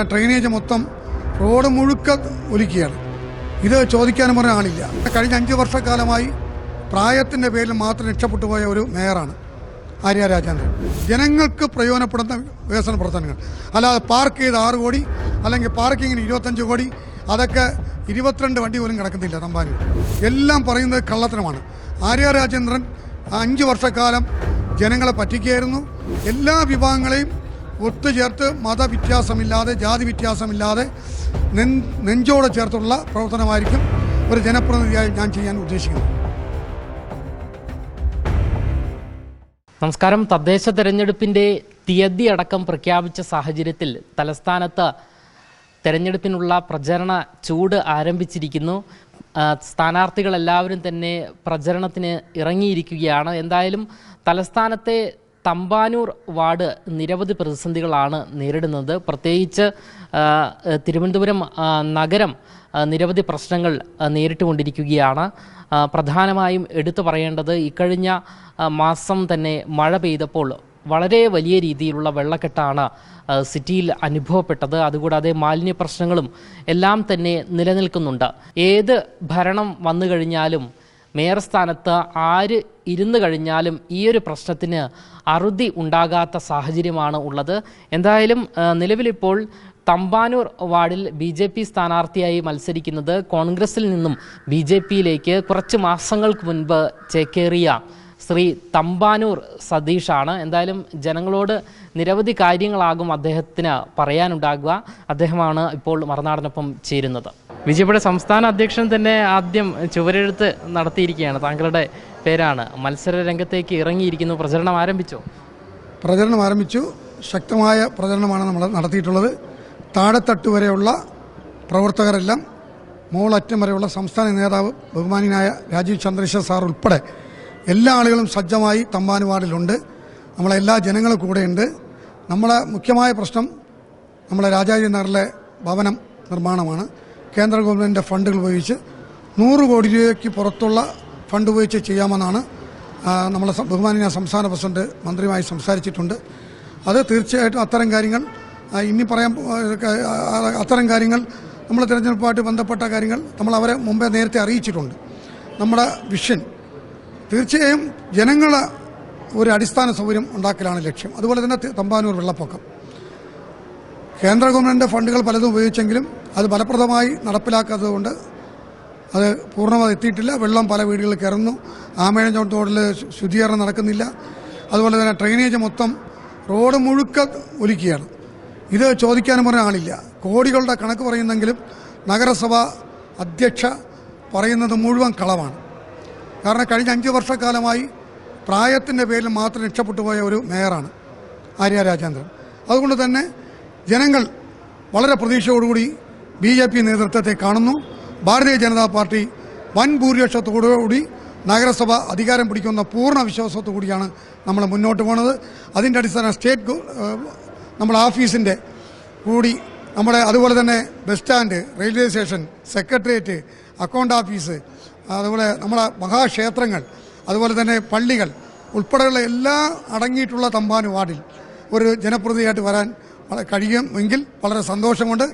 Drainage മൊത്തം road മുഴുക്ക ഒലിക്കുകയാണ്. ഇത് ചോദിക്കാനും പറഞ്ഞ ആളില്ല. കഴിഞ്ഞ അഞ്ച് വർഷക്കാലമായി പ്രായത്തിന്റെ പേരിൽ മാത്രം രക്ഷപ്പെട്ടു പോയ ഒരു മേയറാണ് ആര്യ രാജേന്ദ്രൻ. ജനങ്ങൾക്ക് പ്രയോജനപ്പെടുന്ന വികസന പ്രവർത്തനങ്ങൾ. അല്ലാതെ പാർക്ക് ചെയ്ത് ആറ് കോടി അല്ലെങ്കിൽ പാർക്കിങ്ങിന് ഇരുപത്തഞ്ച് കോടി അതൊക്കെ ഇരുപത്തിരണ്ട് വണ്ടി പോലും കിടക്കുന്നില്ല തമ്പാനി എല്ലാം പറയുന്നത് കള്ളത്തരമാണ്. ആര്യ രാജേന്ദ്രൻ അഞ്ച് വർഷക്കാലം ജനങ്ങളെ പറ്റിക്കുകയായിരുന്നു. എല്ലാ വിഭാഗങ്ങളെയും ഒത്തുചേർത്ത് മതവ്യത്യാസമില്ലാതെ ജാതി വ്യത്യാസമില്ലാതെ നെഞ്ചോട് ചേർത്തുള്ള പ്രവർത്തനമായിരിക്കും ഒരു ജനപ്രതിനിധിയായി ഞാൻ ചെയ്യാൻ ഉദ്ദേശിക്കുന്നത്. നമസ്കാരം. തദ്ദേശ തെരഞ്ഞെടുപ്പിന്റെ തീയതി അടക്കം പ്രഖ്യാപിച്ച സാഹചര്യത്തിൽ തലസ്ഥാനത്ത് തെരഞ്ഞെടുപ്പിനുള്ള പ്രചരണ ചൂട് ആരംഭിച്ചിരിക്കുന്നു. സ്ഥാനാർത്ഥികളെല്ലാവരും തന്നെ പ്രചരണത്തിന് ഇറങ്ങിയിരിക്കുകയാണ്. എന്തായാലും തലസ്ഥാനത്തെ തമ്പാനൂർ വാർഡ് നിരവധി പ്രതിസന്ധികളാണ് നേരിടുന്നത്. പ്രത്യേകിച്ച് തിരുവനന്തപുരം നഗരം നിരവധി പ്രശ്നങ്ങൾ നേരിട്ടുകൊണ്ടിരിക്കുകയാണ്. പ്രധാനമായും എടുത്തു പറയേണ്ടത് ഇക്കഴിഞ്ഞ മാസം തന്നെ മഴ പെയ്തപ്പോൾ വളരെ വലിയ രീതിയിലുള്ള വെള്ളക്കെട്ടാണ് സിറ്റിയിൽ അനുഭവപ്പെട്ടത്. അതുകൂടാതെ മാലിന്യ പ്രശ്നങ്ങളും എല്ലാം തന്നെ നിലനിൽക്കുന്നുണ്ട്. ഏത് ഭരണം വന്നു കഴിഞ്ഞാലും മേയർ സ്ഥാനത്ത് ആര് ഇരുന്ന് കഴിഞ്ഞാലും ഈ ഒരു പ്രശ്നത്തിന് അറുതി ഉണ്ടാകാത്ത സാഹചര്യമാണ് ഉള്ളത്. എന്തായാലും നിലവിലിപ്പോൾ തമ്പാനൂർ വാർഡിൽ ബി ജെ പി സ്ഥാനാർത്ഥിയായി മത്സരിക്കുന്നത് കോൺഗ്രസിൽ നിന്നും ബി ജെ പിയിലേക്ക് കുറച്ച് മാസങ്ങൾക്ക് മുൻപ് ചേക്കേറിയ ശ്രീ തമ്പാനൂർ സതീഷാണ്. എന്തായാലും ജനങ്ങളോട് നിരവധി കാര്യങ്ങളാകും അദ്ദേഹത്തിന് പറയാനുണ്ടാകുക. അദ്ദേഹമാണ് ഇപ്പോൾ മറുനാടിനൊപ്പം ചേരുന്നത്. ജെ സംസ്ഥാന അധ്യക്ഷൻ തന്നെ ആദ്യം ചുവരെഴുത്ത് നടത്തിയിരിക്കുകയാണ്. താങ്കളുടെ പേരാണ്. മത്സര രംഗത്തേക്ക് ഇറങ്ങിയിരിക്കുന്നു. പ്രചരണം ആരംഭിച്ചോ? പ്രചരണം ആരംഭിച്ചു. ശക്തമായ പ്രചരണമാണ് നമ്മൾ നടത്തിയിട്ടുള്ളത്. താഴെത്തട്ട് വരെയുള്ള പ്രവർത്തകരെല്ലാം മോളറ്റം വരെയുള്ള സംസ്ഥാന നേതാവ് ബഹുമാനിയായ രാജീവ് ചന്ദ്രശേഖർ സാർ ഉൾപ്പെടെ എല്ലാ ആളുകളും സജ്ജമായി തമ്പാനുവാടിലുണ്ട്. നമ്മളെ എല്ലാ ജനങ്ങളും കൂടെയുണ്ട്. നമ്മളെ മുഖ്യമായ പ്രശ്നം നമ്മളെ രാജാജി നഗറിലെ ഭവനം നിർമ്മാണമാണ്. കേന്ദ്ര ഗവൺമെന്റിന്റെ ഫണ്ടുകൾ ഉപയോഗിച്ച് നൂറ് കോടി രൂപയ്ക്ക് പുറത്തുള്ള ഫണ്ട് ഉപയോഗിച്ച് ചെയ്യാമെന്നാണ് നമ്മളെ ബഹുമാനിയ സംസ്ഥാന പ്രസിഡന്റ് മന്ത്രിയുമായി സംസാരിച്ചിട്ടുണ്ട്. അത് തീർച്ചയായിട്ടും അത്തരം കാര്യങ്ങൾ ഇനി പറയാൻ അത്തരം കാര്യങ്ങൾ നമ്മൾ തിരഞ്ഞെടുപ്പുമായിട്ട് ബന്ധപ്പെട്ട കാര്യങ്ങൾ നമ്മൾ അവരെ മുമ്പേ നേരത്തെ അറിയിച്ചിട്ടുണ്ട്. നമ്മുടെ വിഷൻ തീർച്ചയായും ജനങ്ങളെ ഒരു അടിസ്ഥാന സൗകര്യം ഉണ്ടാക്കലാണ് ലക്ഷ്യം. അതുപോലെ തന്നെ തമ്പാനൂർ വെള്ളപ്പൊക്കം. കേന്ദ്ര ഗവൺമെന്റ് ഫണ്ടുകൾ പലതും ഉപയോഗിച്ചെങ്കിലും അത് ഫലപ്രദമായി നടപ്പിലാക്കാത്തതുകൊണ്ട് അത് പൂർണമായി എത്തിയിട്ടില്ല. വെള്ളം പല വീടുകളിൽ കയറുന്നു ആമേഴം തോടിൽ ശുദ്ധീകരണം നടക്കുന്നില്ല. അതുപോലെ തന്നെ ഡ്രെയിനേജ് മൊത്തം റോഡ് മുഴുക്ക ഒലിക്കുകയാണ്. ഇത് ചോദിക്കാനും പറഞ്ഞ ആളില്ല. കോടികളുടെ കണക്ക് പറയുന്നെങ്കിലും നഗരസഭ അധ്യക്ഷ പറയുന്നത് മുഴുവൻ കളവാണ്. കാരണം കഴിഞ്ഞ അഞ്ച് വർഷക്കാലമായി പ്രായത്തിന്റെ പേരിൽ മാത്രം രക്ഷപ്പെട്ടു പോയ ഒരു മേയറാണ് ആര്യ രാജേന്ദ്രൻ. അതുകൊണ്ട് തന്നെ ജനങ്ങൾ വളരെ പ്രതീക്ഷയോടുകൂടി ബി ജെ പി നേതൃത്വത്തെ കാണുന്നു. ഭാരതീയ ജനതാ പാർട്ടി വൻ ഭൂരിപക്ഷത്തോടുകൂടി നഗരസഭ അധികാരം പിടിക്കുന്ന പൂർണ വിശ്വാസത്തോടുകൂടിയാണ് നമ്മൾ മുന്നോട്ട് പോകുന്നത് അതിന്റെ അടിസ്ഥാന സ്റ്റേറ്റ് നമ്മുടെ ഓഫീസിന്റെ കൂടി നമ്മുടെ അതുപോലെ തന്നെ bus stand railway station secretariat account office അതുപോലെ നമ്മുടെ മഹാക്ഷേത്രങ്ങൾ അതുപോലെ തന്നെ പള്ളികൾ ഉൾപ്പെടെയുള്ള എല്ലാ അടങ്ങിയിട്ടുള്ള തമ്പാനു വാർഡിൽ ഒരു ജനപ്രതിനിധിയായിട്ട് വരാൻ കഴിയുമെങ്കിൽ വളരെ സന്തോഷമുണ്ട്.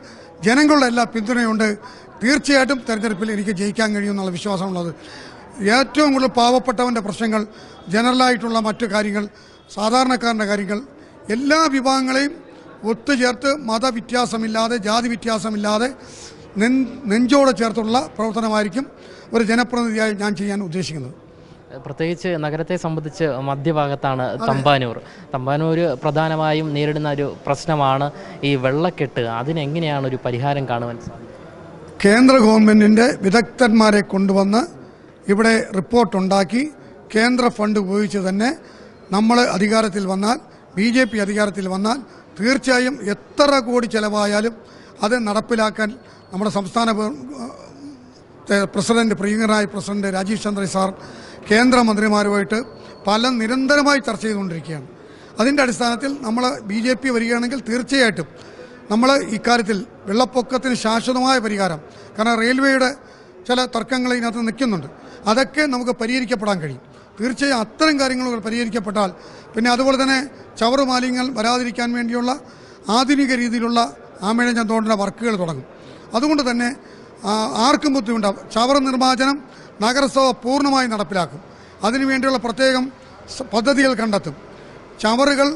ജനങ്ങളുടെ എല്ലാ പിന്തുണയുണ്ട്. തീർച്ചയായിട്ടും തെരഞ്ഞെടുപ്പിൽ എനിക്ക് ജയിക്കാൻ കഴിയുമെന്നുള്ള വിശ്വാസമുള്ളത്. ഏറ്റവും കൂടുതൽ പാവപ്പെട്ടവന്റെ പ്രശ്നങ്ങൾ ജനറലായിട്ടുള്ള മറ്റു കാര്യങ്ങൾ സാധാരണക്കാരന്റെ കാര്യങ്ങൾ എല്ലാ വിഭാഗങ്ങളെയും ഒത്തുചേർത്ത് മതവ്യത്യാസമില്ലാതെ ജാതി വ്യത്യാസമില്ലാതെ നെഞ്ചോട് ചേർത്തുള്ള പ്രവർത്തനമായിരിക്കും ഒരു ജനപ്രതിനിധിയായി ഞാൻ ചെയ്യാൻ ഉദ്ദേശിക്കുന്നത്. പ്രത്യേകിച്ച് നഗരത്തെ സംബന്ധിച്ച് മധ്യഭാഗത്താണ് തമ്പാനൂർ തമ്പാനൂർ പ്രധാനമായും നേരിടുന്ന ഒരു പ്രശ്നമാണ് ഈ വെള്ളക്കെട്ട് അതിനെങ്ങനെയാണ് ഒരു പരിഹാരം കാണുവാൻ കേന്ദ്ര ഗവൺമെന്റിന്റെ വിദഗ്ധന്മാരെ കൊണ്ടുവന്ന് ഇവിടെ റിപ്പോർട്ടുണ്ടാക്കി കേന്ദ്ര ഫണ്ട് ഉപയോഗിച്ച് തന്നെ നമ്മൾ അധികാരത്തിൽ വന്നാൽ ബി ജെ പി അധികാരത്തിൽ വന്നാൽ തീർച്ചയായും എത്ര കോടി ചെലവായാലും അത് നടപ്പിലാക്കാൻ നമ്മുടെ സംസ്ഥാന പ്രസിഡന്റ് പ്രിയങ്കരായ പ്രസിഡന്റ് രാജീവ് ചന്ദ്ര സാർ കേന്ദ്രമന്ത്രിമാരുമായിട്ട് പല നിരന്തരമായി ചർച്ച ചെയ്തുകൊണ്ടിരിക്കുകയാണ്. അതിന്റെ അടിസ്ഥാനത്തിൽ നമ്മൾ ബി ജെ പി വരികയാണെങ്കിൽ തീർച്ചയായിട്ടും നമ്മൾ ഇക്കാര്യത്തിൽ വെള്ളപ്പൊക്കത്തിന് ശാശ്വതമായ പരിഹാരം കാരണം റെയിൽവേയുടെ ചില തർക്കങ്ങൾ ഇതിനകത്ത് നിൽക്കുന്നുണ്ട്. അതൊക്കെ നമുക്ക് പരിഹരിക്കപ്പെടാൻ കഴിയും. തീർച്ചയായും അത്തരം കാര്യങ്ങൾ പരിഹരിക്കപ്പെട്ടാൽ പിന്നെ അതുപോലെ തന്നെ ചവറ് മാലിന്യങ്ങൾ വരാതിരിക്കാൻ വേണ്ടിയുള്ള ആധുനിക രീതിയിലുള്ള ആമേഴം തോടിന്റെ വർക്കുകൾ തുടങ്ങും. അതുകൊണ്ട് തന്നെ ആർക്കും ബുദ്ധിമുട്ടാവും. ചവർ നിർമ്മാർജനം നഗരസഭ പൂർണമായി നടപ്പിലാക്കും. അതിനുവേണ്ടിയുള്ള പ്രത്യേകം പദ്ധതികൾ കണ്ടെത്തും. ചവറുകൾ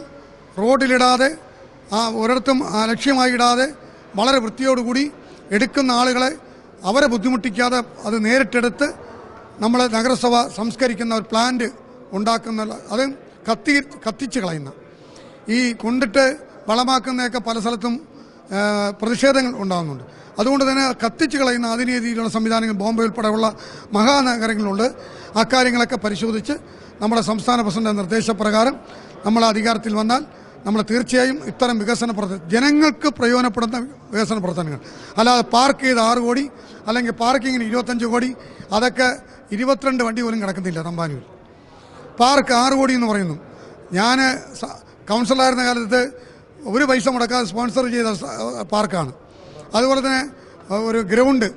റോഡിലിടാതെ ആ ഒരിടത്തും ലക്ഷ്യമായി ഇടാതെ വളരെ വൃത്തിയോടുകൂടി എടുക്കുന്ന ആളുകളെ അവരെ ബുദ്ധിമുട്ടിക്കാതെ അത് നേരിട്ടെടുത്ത് നമ്മൾ നഗരസഭ സംസ്കരിക്കുന്ന ഒരു പ്ലാന്റ് ഉണ്ടാക്കുന്ന അത് കത്തി കത്തിച്ച് കളയുന്ന. ഈ കൊണ്ടിട്ട് വളമാക്കുന്നതൊക്കെ പല സ്ഥലത്തും പ്രതിഷേധങ്ങൾ ഉണ്ടാകുന്നുണ്ട്. അതുകൊണ്ട് തന്നെ കത്തിച്ച് കളയുന്ന ആധുനിക രീതിയിലുള്ള സംവിധാനങ്ങൾ ബോംബെ ഉൾപ്പെടെയുള്ള മഹാനഗരങ്ങളുണ്ട്. അക്കാര്യങ്ങളൊക്കെ പരിശോധിച്ച് നമ്മുടെ സംസ്ഥാന പ്രസിഡന്റ് നിർദ്ദേശപ്രകാരം നമ്മൾ അധികാരത്തിൽ വന്നാൽ നമ്മൾ തീർച്ചയായും ഇത്തരം വികസന പ്രവർത്തനം ജനങ്ങൾക്ക് പ്രയോജനപ്പെടുന്ന വികസന പ്രവർത്തനങ്ങൾ. അല്ലാതെ പാർക്ക് ചെയ്ത് ആറ് കോടി അല്ലെങ്കിൽ പാർക്കിങ്ങിന് ഇരുപത്തഞ്ച് കോടി അതൊക്കെ ഇരുപത്തിരണ്ട് വണ്ടി പോലും കിടക്കുന്നില്ല തമ്പാനൂർ പാർക്ക് ആറ് കോടി എന്ന് പറയുന്നു. ഞാൻ കൗൺസിലറായിരുന്ന കാലത്ത് ഒരു പൈസ മുടക്കാതെ സ്പോൺസർ ചെയ്ത പാർക്കാണ്. അതുപോലെ തന്നെ ഒരു ഗ്രൗണ്ട്.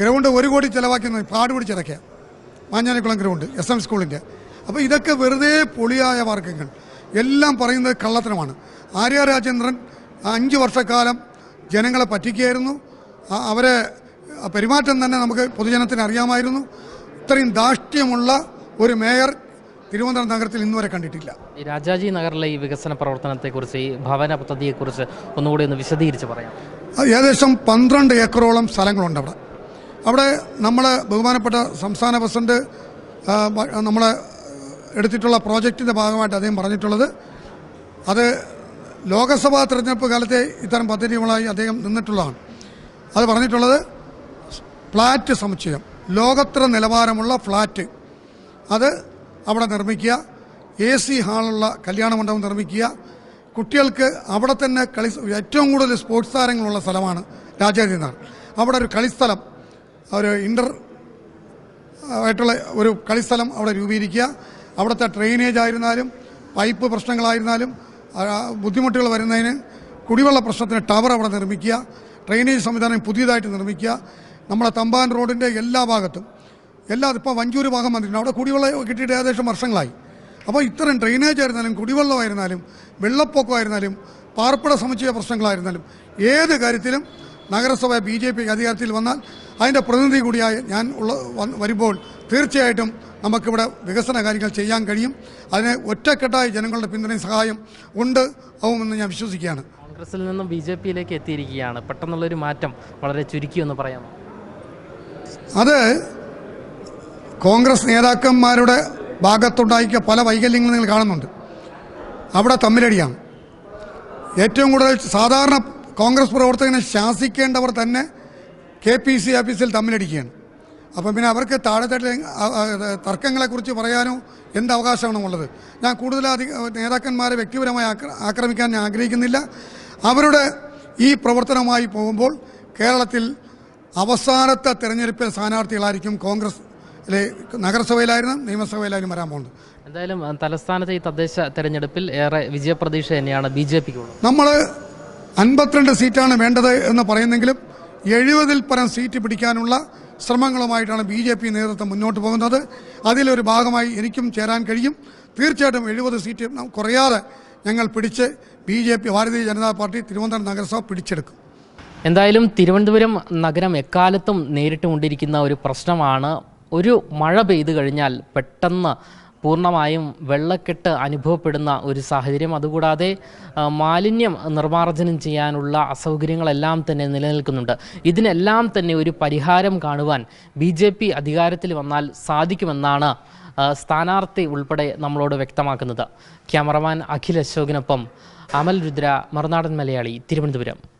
ഗ്രൗണ്ട് ഒരു കോടി ചിലവാക്കി പാട് പിടിച്ചിറക്കുക മാഞ്ഞാനിക്കുളം ഗ്രൗണ്ട് എസ് എം സ്കൂളിന്റെ അപ്പോൾ ഇതൊക്കെ വെറുതെ പൊളിയായ പാർക്കുകൾ എല്ലാം പറയുന്നത് കള്ളത്തരമാണ്. ആര്യ രാജേന്ദ്രൻ അഞ്ച് വർഷക്കാലം ജനങ്ങളെ പറ്റിക്കുകയായിരുന്നു. അവരെ പെരുമാറ്റം തന്നെ നമുക്ക് പൊതുജനത്തിന് അറിയാമായിരുന്നു. ഇത്രയും ധാഷ്ട്യമുള്ള ഒരു മേയർ തിരുവനന്തപുരം നഗരത്തിൽ ഇന്നുവരെ കണ്ടിട്ടില്ല. ഈ രാജാജി നഗറിലെ ഈ വികസന പ്രവർത്തനത്തെക്കുറിച്ച് ഈ ഭവന പദ്ധതിയെക്കുറിച്ച് ഒന്നുകൂടി ഒന്ന് വിശദീകരിച്ച് പറയാം. ഏകദേശം പന്ത്രണ്ട് ഏക്കറോളം സ്ഥലങ്ങളുണ്ട് അവിടെ. അവിടെ നമ്മൾ ബഹുമാനപ്പെട്ട സംസ്ഥാന പ്രസിഡന്റ് നമ്മളെ എടുത്തിട്ടുള്ള പ്രോജക്റ്റിന്റെ ഭാഗമായിട്ട് അദ്ദേഹം പറഞ്ഞിട്ടുള്ളത്. അത് ലോകസഭാ തെരഞ്ഞെടുപ്പ് കാലത്തെ ഇത്തരം പദ്ധതികളായി അദ്ദേഹം നിന്നിട്ടുള്ളതാണ്. അത് പറഞ്ഞിട്ടുള്ളത് ഫ്ലാറ്റ് സമുച്ചയം ലോകത്ര നിലവാരമുള്ള ഫ്ലാറ്റ് അത് അവിടെ നിർമ്മിക്കുക എ സി ഹാളുള്ള കല്യാണ മണ്ഡപം നിർമ്മിക്കുക. കുട്ടികൾക്ക് അവിടെ തന്നെ കളി ഏറ്റവും കൂടുതൽ സ്പോർട്സ് താരങ്ങളുള്ള സ്ഥലമാണ് രാജാതിനാർ അവിടെ ഒരു കളിസ്ഥലം ഒരു ഇന്റർ ആയിട്ടുള്ള ഒരു കളിസ്ഥലം അവിടെ രൂപീകരിക്കുക. അവിടുത്തെ ഡ്രെയിനേജ് ആയിരുന്നാലും പൈപ്പ് പ്രശ്നങ്ങളായിരുന്നാലും ബുദ്ധിമുട്ടുകൾ വരുന്നതിന് കുടിവെള്ള പ്രശ്നത്തിന് ടവർ അവിടെ നിർമ്മിക്കുക. ഡ്രെയിനേജ് സംവിധാനം പുതിയതായിട്ട് നിർമ്മിക്കുക. നമ്മളെ തമ്പാൻ റോഡിന്റെ എല്ലാ ഭാഗത്തും എല്ലാ ഇപ്പോൾ വഞ്ചൂര് ഭാഗം വന്നിട്ടുണ്ട്. അവിടെ കുടിവെള്ളം കിട്ടിയിട്ട് ഏകദേശം വർഷങ്ങളായി. അപ്പോൾ ഇത്തരം ഡ്രെയിനേജ് ആയിരുന്നാലും കുടിവെള്ളമായിരുന്നാലും വെള്ളപ്പൊക്കമായിരുന്നാലും പാർപ്പിട സമുച്ചയ പ്രശ്നങ്ങളായിരുന്നാലും ഏത് കാര്യത്തിലും നഗരസഭ ബി ജെ പി അധികാരത്തിൽ വന്നാൽ അതിന്റെ പ്രതിനിധി കൂടിയായി ഞാൻ ഉള്ള വരുമ്പോൾ തീർച്ചയായിട്ടും നമുക്കിവിടെ വികസന കാര്യങ്ങൾ ചെയ്യാൻ കഴിയും. അതിന് ഒറ്റക്കെട്ടായി ജനങ്ങളുടെ പിന്തുണയും സഹായം ഉണ്ട് ആവുമെന്ന് ഞാൻ വിശ്വസിക്കുകയാണ്. കോൺഗ്രസിൽ നിന്നും ബി ജെ പിയിലേക്ക് എത്തിയിരിക്കുകയാണ്. പെട്ടെന്നുള്ളൊരു മാറ്റം വളരെ ചുരുക്കി എന്ന് പറയാമോ? അത് കോൺഗ്രസ് നേതാക്കന്മാരുടെ ഭാഗത്തുണ്ടാക്കിയ പല വൈകല്യങ്ങളും നിങ്ങൾ കാണുന്നുണ്ട്. അവിടെ തമ്മിലടിയാണ്. ഏറ്റവും കൂടുതൽ സാധാരണ കോൺഗ്രസ് പ്രവർത്തകനെ ശാസിക്കേണ്ടവർ തന്നെ കെ പി സി ഓഫീസിൽ തമ്മിലടിക്കുകയാണ്. അപ്പം പിന്നെ അവർക്ക് താഴെത്തട്ടിൽ തർക്കങ്ങളെക്കുറിച്ച് പറയാനോ എന്ത് അവകാശമാണ് ഉള്ളത് ഞാൻ കൂടുതൽ അധിക നേതാക്കന്മാരെ വ്യക്തിപരമായി ആക്രമിക്കാൻ ഞാൻ ആഗ്രഹിക്കുന്നില്ല. അവരുടെ ഈ പ്രവർത്തനമായി പോകുമ്പോൾ കേരളത്തിൽ അവസാനത്തെ തെരഞ്ഞെടുപ്പിൽ സ്ഥാനാർത്ഥികളായിരിക്കും കോൺഗ്രസ് നഗരസഭയിലായിരുന്നു നിയമസഭയിലായിരുന്നു വരാൻ പോകുന്നത്. എന്തായാലും തലസ്ഥാനത്ത് ഈ തദ്ദേശ തെരഞ്ഞെടുപ്പിൽ ഏറെ വിജയപ്രതീക്ഷ തന്നെയാണ് ബി ജെ പിക്ക് നമ്മൾ അൻപത്തിരണ്ട് സീറ്റാണ് വേണ്ടത് എന്ന് പറയുന്നെങ്കിലും എഴുപതിൽ പരം സീറ്റ് പിടിക്കാനുള്ള ശ്രമങ്ങളുമായിട്ടാണ് ബി ജെ പി നേതൃത്വം മുന്നോട്ട് പോകുന്നത്. അതിലൊരു ഭാഗമായി എനിക്കും ചേരാൻ കഴിയും. തീർച്ചയായിട്ടും എഴുപത് സീറ്റ് കുറയാതെ ഞങ്ങൾ പിടിച്ച് B J P Bharatiya Janata party Thiruvananthapuram നഗരസഭ പിടിച്ചെടുക്കും. എന്തായാലും തിരുവനന്തപുരം നഗരം എക്കാലത്തും നേരിട്ടുകൊണ്ടിരിക്കുന്ന ഒരു പ്രശ്നമാണ് ഒരു മഴ പെയ്തു കഴിഞ്ഞാൽ പെട്ടെന്ന് പൂർണമായും വെള്ളക്കെട്ട് അനുഭവപ്പെടുന്ന ഒരു സാഹചര്യം. അതുകൂടാതെ മാലിന്യം നിർമ്മാർജനം ചെയ്യാനുള്ള അസൗകര്യങ്ങളെല്ലാം തന്നെ നിലനിൽക്കുന്നുണ്ട്. ഇതിനെല്ലാം തന്നെ ഒരു പരിഹാരം കാണുവാൻ ബി ജെ പി അധികാരത്തിൽ വന്നാൽ സാധിക്കുമെന്നാണ് സ്ഥാനാർത്ഥി ഉൾപ്പെടെ നമ്മളോട് വ്യക്തമാക്കുന്നത്. ക്യാമറമാൻ അഖിൽ അശോകിനൊപ്പം അമൽ രുദ്ര മറുനാടൻ മലയാളി തിരുവനന്തപുരം.